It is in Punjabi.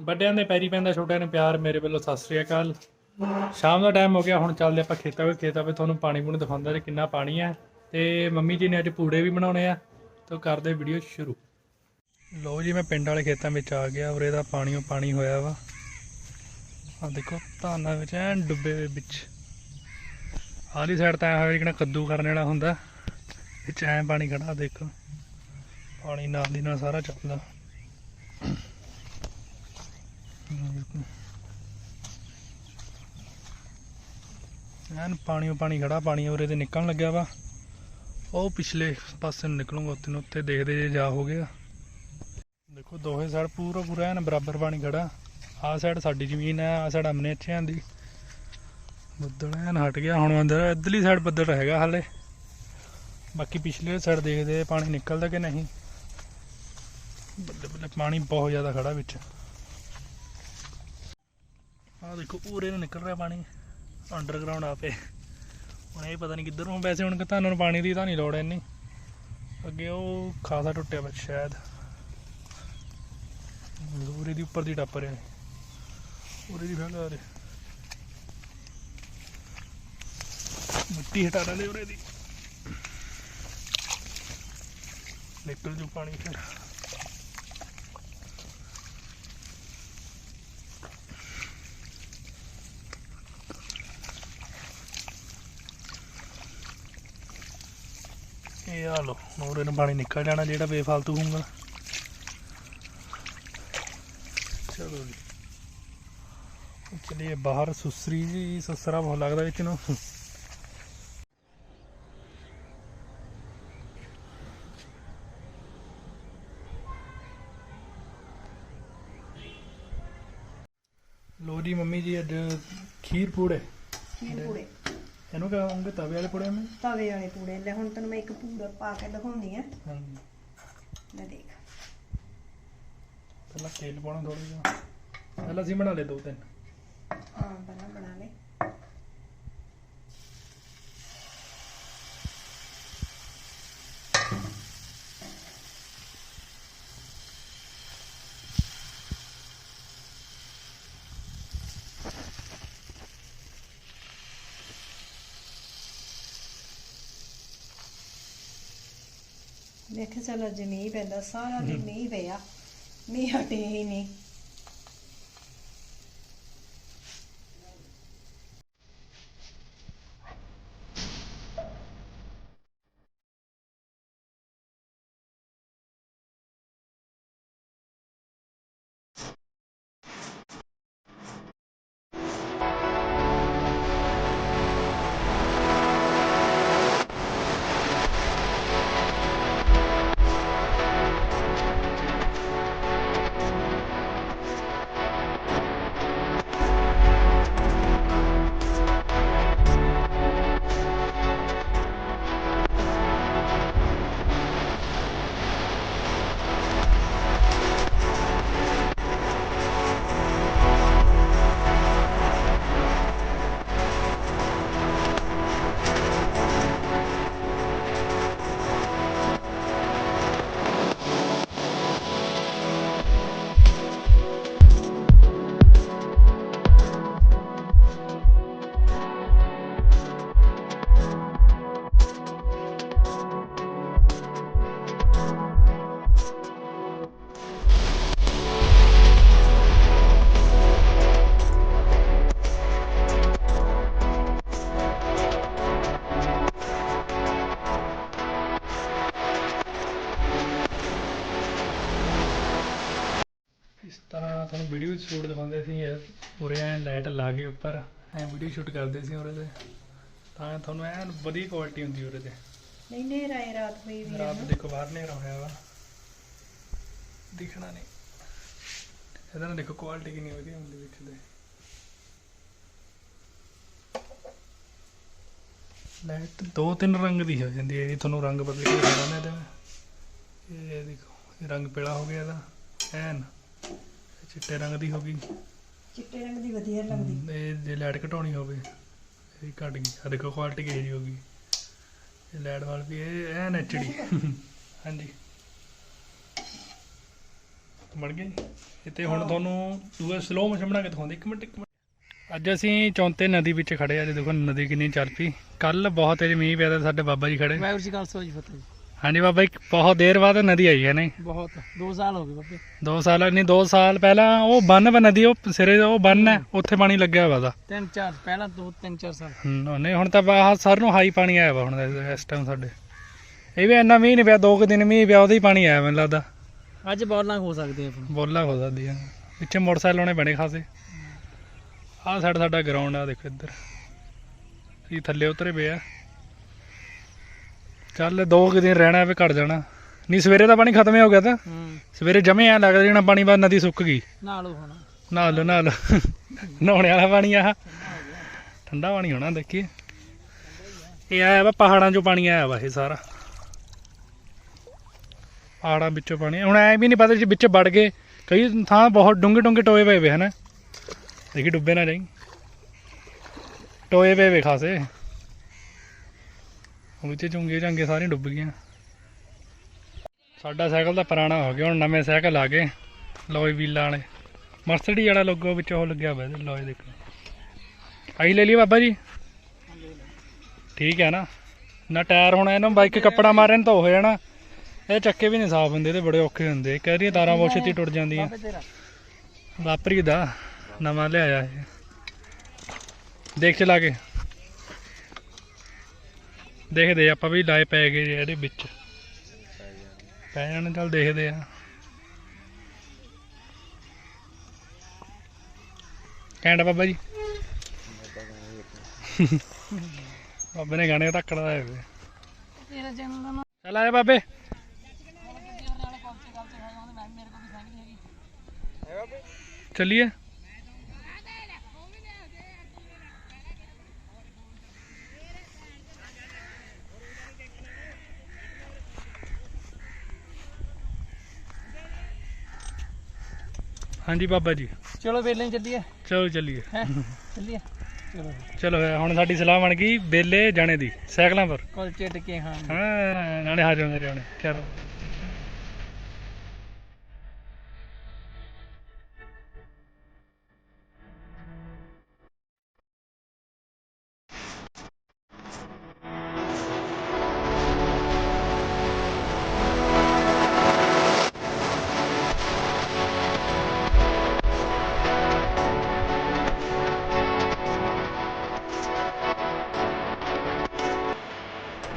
ਵੱਡਿਆਂ ਦੇ ਪੈਰੀ ਪੈਂਦਾ, ਛੋਟਿਆਂ ਨੂੰ ਪਿਆਰ ਮੇਰੇ ਵੱਲੋਂ, ਸਤਿ ਸ੍ਰੀ ਅਕਾਲ। ਸ਼ਾਮ ਦਾ ਟਾਈਮ ਹੋ ਗਿਆ, ਹੁਣ ਚੱਲਦੇ ਆਪਾਂ ਖੇਤਾਂ ਵਿੱਚ ਖੇਤਾਂ ਵਿੱਚ ਤੁਹਾਨੂੰ ਪਾਣੀ ਪੂਣੀ ਦਿਖਾਉਂਦਾ ਤੇ ਕਿੰਨਾ ਪਾਣੀ ਹੈ। ਤੇ ਮੰਮੀ ਜੀ ਨੇ ਅੱਜ ਪੂੜੇ ਵੀ ਬਣਾਉਣੇ ਆ। ਤਾਂ ਕਰਦੇ ਵੀਡੀਓ ਸ਼ੁਰੂ। ਲੋ ਜੀ, ਮੈਂ ਪਿੰਡ ਵਾਲੇ ਖੇਤਾਂ ਵਿੱਚ ਆ ਗਿਆ ਔਰ ਇਹਦਾ ਪਾਣੀ ਓ ਪਾਣੀ ਹੋਇਆ ਵਾ। ਆ ਦੇਖੋ, ਧਾਨਾਂ ਵਿੱਚ ਐਨ ਡੁੱਬੇ ਵਿੱਚ। ਆਹਲੀ ਸਾਈਡ ਤਾਂ ਐਂ ਹੋਇਆ ਜਿਹੜਾ ਕੱਦੂ ਕਰਨ ਵਾਲਾ ਹੁੰਦਾ, ਵਿੱਚ ਐਂ ਪਾਣੀ ਖੜਾ ਦੇਖੋ। ਪਾਣੀ ਨਾਲ ਦੀ ਨਾਲ ਸਾਰਾ ਚੱਲਦਾ। ਐਨ ਪਾਣੀ ਓ ਪਾਣੀ ਖੜਾ ਪਾਣੀ ਉਰੇ ਤੇ ਨਿਕਲਣ ਲੱਗਿਆ ਵਾ। ਉਹ ਪਿਛਲੇ ਪਾਸੇ ਨੂੰ ਨਿਕਲੂੰਗਾ, ਉੱਥੇ ਨੂੰ ਉੱਥੇ ਦੇਖਦੇ ਜੇ ਜਾ ਹੋ ਗਿਆ। ਦੇਖੋ, ਦੋਹੇ ਸਾਈਡ ਪੂਰਾ ਪੂਰਾ ਐਨ ਬਰਾਬਰ ਪਾਣੀ ਖੜਾ ਆਹ ਸਾਈਡ ਸਾਡੀ ਜ਼ਮੀਨ ਹੈ, ਆਹ ਸਾਈਡ ਅਮਨੇ ਇੱਥੇ ਆਂਦੀ। ਬੱਦਲ ਐਨ ਹਟ ਗਿਆ, ਹੁਣ ਅੰਦਰ ਇੱਧਰਲੀ ਸਾਈਡ ਬੱਦਲ ਹੈਗਾ ਹਾਲੇ। ਬਾਕੀ ਪਿਛਲੇ ਸਾਈਡ ਦੇਖਦੇ ਪਾਣੀ ਨਿਕਲਦਾ ਕਿ ਨਹੀਂ। ਬੱਲੇ ਬੱਲੇ ਪਾਣੀ ਬਹੁਤ ਜ਼ਿਆਦਾ ਖੜਾ ਵਿੱਚ। ਆਹ ਦੇਖੋ ਪੂਰੇ ਨੂੰ ਨਿਕਲ ਰਿਹਾ ਪਾਣੀ। ਅੰਡਰਗਰਾਉਂਡ ਆਪੇ। ਹੁਣ ਇਹ ਪਤਾ ਨਹੀਂ ਕਿੱਧਰ ਨੂੰ ਵੈਸੇ ਹੁਣ ਤੁਹਾਨੂੰ ਪਾਣੀ ਦੀ ਤਾਂ ਨਹੀਂ ਲੋੜ ਇੰਨੀ। ਅੱਗੇ ਉਹ ਖਾਸਾ ਟੁੱਟਿਆ ਵਾ ਸ਼ਾਇਦ। ਉਰੇ ਦੀ ਉੱਪਰ ਦੀ ਟੱਪ ਰਿਹਾ ਉਰੇ ਦੀ ਫੈਲਾ ਰਿਹਾ। ਮਿੱਟੀ ਹਟਾ ਲੈ ਉਰੇ ਦੀ। ਨਿਕਲ ਜੂ ਪਾਣੀ ਫਿਰ। ਇਹ ਆ ਲੋ ਉਰੇ ਨੂੰ ਪਾਣੀ ਨਿਕਲ ਜਾਣਾ ਜਿਹੜਾ ਬੇਫਾਲਤੂ ਹੋਊਗਾ। ਚਲੋ ਜੀ। ਚਲਿਏ ਬਾਹਰ ਸੁਸਰੀ ਜੀ, ਸੁਸਰਾ ਬਹੁਤ ਲੱਗਦਾ ਵਿੱਚ ਨੂੰ। ਲੋ ਜੀ ਮੰਮੀ ਜੀ ਅੱਜ ਖੀਰ ਪੂੜੇ। ਖੀਰ ਪੂੜੇ। ਇਹਨੂੰ ਕਹਾਂਗੇ ਤਵੇ ਵਾਲੇ ਪੂੜੇ ਮੈਂ? ਤਵੇ ਵਾਲੇ ਪੂੜੇ। ਲੈ ਹੁਣ ਤੈਨੂੰ ਮੈਂ ਇੱਕ ਪੂੜਾ ਪਾ ਕੇ ਦਿਖਾਉਣੀ ਆ। ਹਾਂਜੀ। ਲੈ ਦੇਖ। ਪਹਿਲਾਂ ਤੇਲ ਪਾਉਣਾ ਥੋੜਾ ਜਿਹਾ। ਪਹਿਲਾਂ ਅਸੀਂ ਬਣਾ ਲਏ ਦੋ ਤਿੰਨ। ਹਾਂ ਪਹਿਲਾਂ ਬਣਾ ਲੈ ਦੇਖ ਚਲੋ ਅੱਜ ਮੀਂਹ ਪੈਂਦਾ ਸਾਰਾ ਦਿਨ ਮੀਂਹ ਪਿਆ। ਮੀਂਹ ਹਟੇ ਹੀ ਨਹੀਂ। ਵੀਡੀਓ ਸ਼ੂਟ ਦਿਖਾਉਂਦੇ ਸੀ ਇਹ ਪੂਰੇ ਐ ਲਾਈਟ ਲਾ ਕੇ ਉੱਪਰ ਐ ਵੀਡੀਓ ਸ਼ੂਟ ਕਰਦੇ ਸੀ ਉਹਦੇ ਤੇ। ਤਾਂ ਤੁਹਾਨੂੰ ਐਨ ਵਧੀਆ ਕੁਆਲਿਟੀ ਹੁੰਦੀ ਉਹਦੇ ਤੇ। ਨਹੀਂ ਨਹੀਂ ਰਾਏ ਰਾਤ ਹੋਈ ਵੀ ਰਾਤ। ਦੇਖੋ ਬਾਹਰ ਹਨੇਰਾ ਹੋਇਆ ਵਾ। ਦਿਖਣਾ ਨਹੀਂ। ਇਹਦਾ ਨਾ ਦੇਖੋ ਕੁਆਲਿਟੀ ਕਿੰਨੀ ਵਧੀਆ ਹੁੰਦੀ ਵਿੱਚ ਦੇ ਲਾਈਟ ਦੋ ਤਿੰਨ ਰੰਗ ਦੀ ਹੋ ਜਾਂਦੀ ਹੈ ਜੀ ਤੁਹਾਨੂੰ ਰੰਗ ਬਦਲ ਕੇ ਦਿਖਾਉਣਾ ਇਹਦੇ। ਇਹ ਦੇਖੋ ਇਹ ਰੰਗ ਪੀਲਾ ਹੋ ਗਿਆ ਇਹਦਾ ਐਨ। ਇਹ ਚਿੱਟੇ ਰੰਗ ਦੀ ਹੋ ਗਈ। ਚਿੱਟੇ ਰੰਗ ਦੀ ਵਧੀਆ ਲੱਗਦੀ। ਇਹ ਜੇ ਲਾਈਟ ਘਟਾਉਣੀ ਹੋਵੇ ਇਹ ਘਟ ਗਈ। ਆ ਦੇਖੋ ਕੁਆਲਿਟੀ ਕਿਹੋ ਜਿਹੀ ਹੋ ਗਈ। ਇਹ ਲੈਡ ਵਾਲ ਵੀ ਇਹ ਐਨ ਐਚਡੀ ਹਾਂਜੀ। ਬਣ ਗਈ ਇੱਥੇ ਹੁਣ ਤੁਹਾਨੂੰ ਦੂਆ ਸਲੋ ਮੋਸ਼ਨ ਬਣਾ ਕੇ ਦਿਖਾਉਂਦੇ। ਇੱਕ ਮਿੰਟ ਇੱਕ ਮਿੰਟ। ਅੱਜ ਅਸੀਂ ਚੌਂਤੇ ਨਦੀ ਵਿੱਚ ਖੜੇ ਆ ਜੀ ਦੇਖੋ ਨਦੀ ਕਿੰਨੀ ਚੱਲ ਪਈ ਕੱਲ ਬਹੁਤ ਤੇਜ਼ ਮੀਂਹ ਪਿਆ ਤੇ ਸਾਡੇ ਬਾਬਾ ਜੀ ਖੜੇ। ਵਾਹਿਗੁਰੂ ਜੀ ਖਾਲਸਾ ਜੀ ਫਤਿਹ। ਜੀ। ਹਾਂਜੀ ਬਾਬਾ ਜੀ ਬਹੁਤ ਦੇਰ ਬਾਅਦ ਨਦੀ ਆਈ ਹੈ ਨਹੀਂ? ਬਹੁਤ। 2 ਸਾਲ ਹੋ ਗਏ ਬਾਬੇ। 2 ਸਾਲ ਨਹੀਂ 2 ਸਾਲ ਪਹਿਲਾਂ ਉਹ ਬੰਨ ਵਾ ਨਦੀ ਉਹ ਸਿਰੇ ਉਹ ਬੰਨ ਹੈ ਉੱਥੇ ਪਾਣੀ ਲੱਗਿਆ ਵਾ ਦਾ ਤਿੰਨ ਚਾਰ ਪਹਿਲਾਂ ਦੋ ਤਿੰਨ ਚਾਰ ਸਾਲ। ਹੂੰ, ਨਹੀਂ ਹੁਣ ਤਾਂ ਬਾਹਰ ਸਰ ਨੂੰ ਹਾਈ ਪਾਣੀ ਆਇਆ ਵਾ ਹੁਣ ਇਸ ਟਾਈਮ ਸਾਡੇ। ਇਹ ਵੀ ਇੰਨਾ ਮੀਂਹ ਨਹੀਂ ਪਿਆ ਦੋ ਕੁ ਦਿਨ ਮੀਂਹ ਪਿਆ ਉਹਦਾ ਹੀ ਪਾਣੀ ਆਇਆ ਮੈਨੂੰ ਲੱਗਦਾ। ਅੱਜ ਬੌਲਾਂ ਹੋ ਸਕਦੇ ਆਪਣੀ ਬੋਲਾ ਹੋ ਸਕਦੀ ਆ ਪਿੱਛੇ ਮੋਟਰਸਾਈਕਲ ਆਉਣੇ ਬਣੇ ਖਾਸੇ। ਆਹ ਸਾਡਾ ਸਾਡਾ ਗਰਾਊਂਡ ਆ ਦੇਖੋ ਇੱਧਰ। ਇਹ ਥੱਲੇ ਉਤਰੇ ਪਏ ਆ। ਚੱਲ ਦੋ ਕੁ ਦਿਨ ਰਹਿਣਾ ਵੀ ਘਟ ਜਾਣਾ। ਨਹੀਂ ਸਵੇਰੇ ਤਾਂ ਪਾਣੀ ਖਤਮ ਹੀ ਹੋ ਗਿਆ ਤਾਂ। ਹੂੰ। ਸਵੇਰੇ ਜਮੇ ਆ ਲੱਗਦਾ ਜਿਹੜਾ ਪਾਣੀ ਬਾਅਦ ਨਦੀ ਸੁੱਕ ਗਈ। ਨਾਲੋ ਹੋਣਾ। ਨਹਾ ਲਓ ਨਹਾ ਲਓ ਨਹਾਉਣੇ ਵਾਲਾ ਪਾਣੀ ਆ। ਠੰਡਾ ਪਾਣੀ ਹੋਣਾ ਦੇਖੀਏ। ਇਹ ਆਇਆ ਵਾ ਪਹਾੜਾਂ ਚੋਂ ਪਾਣੀ ਆਇਆ ਵਾ ਇਹ ਸਾਰਾ। ਪਹਾੜਾਂ ਵਿੱਚੋਂ ਪਾਣੀ। ਹੁਣ ਐ ਵੀ ਨਹੀਂ ਪਤਾ ਜੇ ਵਿੱਚ ਵੜ ਗਏ। ਕਈ ਥਾਂ ਬਹੁਤ ਡੂੰਘੇ ਡੂੰਘੇ ਟੋਏ ਪਏ ਵੇ ਹਨ। ਦੇਖੀ ਡੁੱਬੇ ਨਾ ਜਾਈ। ਟੋਏ ਪਏ ਵੇ ਖਾਸੇ। ਵਿੱਚ ਚੁੰਗੇ ਚੰਗੇ ਸਾਰੇ ਡੁੱਬ ਗਈਆਂ ਸਾਡਾ ਸਾਈਕਲ ਤਾਂ ਪੁਰਾਣਾ ਹੋ ਗਿਆ, ਹੁਣ ਨਵੇਂ ਸਾਈਕਲ ਆ ਗਏ, ਲੋਏ ਵੀਲਾਂ ਵਾਲੇ। ਮਰਸਡੀ ਵਾਲਾ ਲੋਗੋ ਵਿੱਚ ਉਹ ਲੱਗਿਆ ਹੋਇਆ ਲੋਏ ਦੇਖੋ। ਆਈ ਲੈ ਲਈ ਬਾਬਾ ਜੀ। ਠੀਕ ਹੈ ਨਾ? ਨਾ ਟਾਇਰ ਹੁਣ ਇਹਨੂੰ ਬਾਈਕ ਕੱਪੜਾ ਮਾਰਨ ਤਾਂ ਹੋ ਜਾਣਾ। ਇਹ ਚੱਕੇ ਵੀ ਨਹੀਂ ਸਾਫ਼ ਹੁੰਦੇ ਤੇ ਬੜੇ ਔਖੇ ਹੁੰਦੇ। ਕਹਿ ਰਹੀ ਤਾਰਾਂ ਬਹੁਤ ਛੇਤੀ ਟੁੱਟ ਜਾਂਦੀਆਂ। ਵਾਪਰੀ ਦਾ, ਨਵਾਂ ਲਿਆਇਆ ਇਹ। ਦੇਖ ਚਲਾ ਕੇ। ਦੇਖਦੇ ਆਪਾਂ ਵੀ ਲਾਏ ਪੈ ਗਏ ਜੇ ਇਹਦੇ ਵਿੱਚ। ਪੈ ਜਾਣ, ਚੱਲ ਦੇਖਦੇ ਆ। ਕਹਿੰਦਾ ਬਾਬਾ ਜੀ। ਬਾਬੇ ਨੇ ਗਾਣੇ ਧੱਕੜ ਦਾ ਹੋਵੇ ਚੱਲ ਆਇਆ ਬਾਬੇ। ਚੱਲੀਏ। ਹਾਂਜੀ ਬਾਬਾ ਜੀ। ਚਲੋ ਵੇਲੇ ਚੱਲੀਏ। ਚਲੋ ਚੱਲੀਏ। ਹੈ? ਚੱਲੀਏ। ਚਲੋ। ਚਲੋ ਫਿਰ ਹੁਣ ਸਾਡੀ ਸਲਾਹ ਬਣ ਗਈ ਬੇਲੇ ਜਾਣੇ ਦੀ ਸਾਈਕਲਾਂ ਪਰ। ਕੁਲਚੇ ਟਿੱਕੇ ਖਾਣ ਹਾਂ। ਨਾਲੇ ਹਾਜ਼ਰ ਮੇਰੇ ਆਉਣੇ ਚਲੋ